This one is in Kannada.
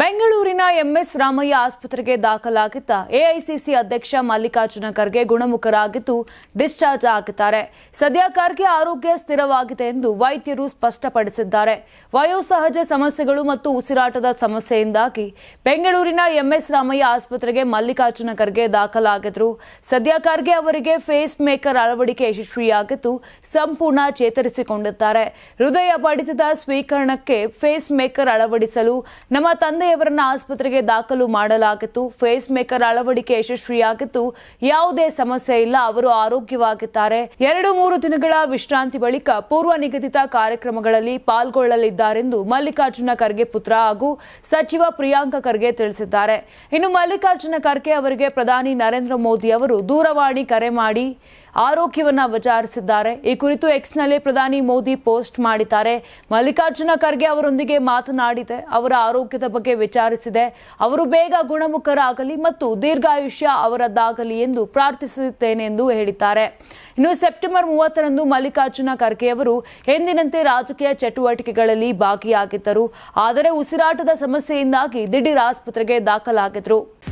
ಬೆಂಗಳೂರಿನ ಎಂಎಸ್ ರಾಮಯ್ಯ ಆಸ್ಪತ್ರೆಗೆ ದಾಖಲಾಗಿದ್ದ ಎಐಸಿಸಿ ಅಧ್ಯಕ್ಷ ಮಲ್ಲಿಕಾರ್ಜುನ ಖರ್ಗೆ ಗುಣಮುಖರಾಗಿದ್ದು ಡಿಸ್ಚಾರ್ಜ್ ಆಗಿದ್ದಾರೆ. ಸದ್ಯ ಖರ್ಗೆ ಆರೋಗ್ಯ ಸ್ಥಿರವಾಗಿದೆ ಎಂದು ವೈದ್ಯರು ಸ್ಪಷ್ಟಪಡಿಸಿದ್ದಾರೆ. ವಯೋಸಹಜ ಸಮಸ್ಯೆಗಳು ಮತ್ತು ಉಸಿರಾಟದ ಸಮಸ್ಯೆಯಿಂದಾಗಿ ಬೆಂಗಳೂರಿನ ಎಂಎಸ್ ರಾಮಯ್ಯ ಆಸ್ಪತ್ರೆಗೆ ಮಲ್ಲಿಕಾರ್ಜುನ ಖರ್ಗೆ ದಾಖಲಾಗಿದ್ರು. ಸದ್ಯ ಖರ್ಗೆ ಅವರಿಗೆ ಫೇಸ್ ಮೇಕರ್ ಅಳವಡಿಕೆ ಯಶಸ್ವಿಯಾಗಿದ್ದು ಸಂಪೂರ್ಣ ಚೇತರಿಸಿಕೊಂಡಿದ್ದಾರೆ. ಹೃದಯ ಬಡಿತದ ಸ್ವೀಕರಣಕ್ಕೆ ಫೇಸ್ ಮೇಕರ್ ಅಳವಡಿಸಲು ನಮ್ಮ ತಂದೆಯವರನ್ನ ಆಸ್ಪತ್ರೆಗೆ ದಾಖಲು ಮಾಡಲಾಗಿತ್ತು. ಫೇಸ್ ಮೇಕರ್ ಅಳವಡಿಕೆ ಯಶಸ್ವಿಯಾಗಿತ್ತು. ಯಾವುದೇ ಸಮಸ್ಯೆ ಇಲ್ಲ, ಅವರು ಆರೋಗ್ಯವಾಗಿದ್ದಾರೆ. ಎರಡು ಮೂರು ದಿನಗಳ ವಿಶ್ರಾಂತಿ ಬಳಿಕ ಪೂರ್ವ ನಿಗದಿತ ಕಾರ್ಯಕ್ರಮಗಳಲ್ಲಿ ಪಾಲ್ಗೊಳ್ಳಲಿದ್ದಾರೆಂದು ಮಲ್ಲಿಕಾರ್ಜುನ ಖರ್ಗೆ ಪುತ್ರ ಹಾಗೂ ಸಚಿವ ಪ್ರಿಯಾಂಕ ಖರ್ಗೆ ತಿಳಿಸಿದ್ದಾರೆ. ಇನ್ನು ಮಲ್ಲಿಕಾರ್ಜುನ ಖರ್ಗೆ ಅವರಿಗೆ ಪ್ರಧಾನಿ ನರೇಂದ್ರ ಮೋದಿ ಅವರು ದೂರವಾಣಿ ಕರೆ ಮಾಡಿ ಆರೋಗ್ಯವನ್ನ ವಿಚಾರಿಸಿದ್ದಾರೆ. ಈ ಕುರಿತು ಎಕ್ಸ್ನಲ್ಲಿ ಪ್ರಧಾನಿ ಮೋದಿ ಪೋಸ್ಟ್ ಮಾಡಿದ್ದಾರೆ. ಮಲ್ಲಿಕಾರ್ಜುನ ಖರ್ಗೆ ಅವರೊಂದಿಗೆ ಮಾತನಾಡಿದೆ. ಅವರ ಆರೋಗ್ಯದ ಬಗ್ಗೆ ವಿಚಾರಿಸಿದೆ. ಅವರು ಬೇಗ ಗುಣಮುಖರಾಗಲಿ ಮತ್ತು ದೀರ್ಘಾಯುಷ್ಯ ಅವರದ್ದಾಗಲಿ ಎಂದು ಪ್ರಾರ್ಥಿಸುತ್ತೇನೆ ಎಂದು ಹೇಳಿದ್ದಾರೆ. ಇನ್ನು ಸೆಪ್ಟೆಂಬರ್ ಮೂವತ್ತರಂದು ಮಲ್ಲಿಕಾರ್ಜುನ ಖರ್ಗೆ ಅವರು ಎಂದಿನಂತೆ ರಾಜಕೀಯ ಚಟುವಟಿಕೆಗಳಲ್ಲಿ ಭಾಗಿಯಾಗಿದ್ದರು. ಆದರೆ ಉಸಿರಾಟದ ಸಮಸ್ಯೆಯಿಂದಾಗಿ ದಿಢೀರ್ ಆಸ್ಪತ್ರೆಗೆ ದಾಖಲಾಗಿದ್ರು.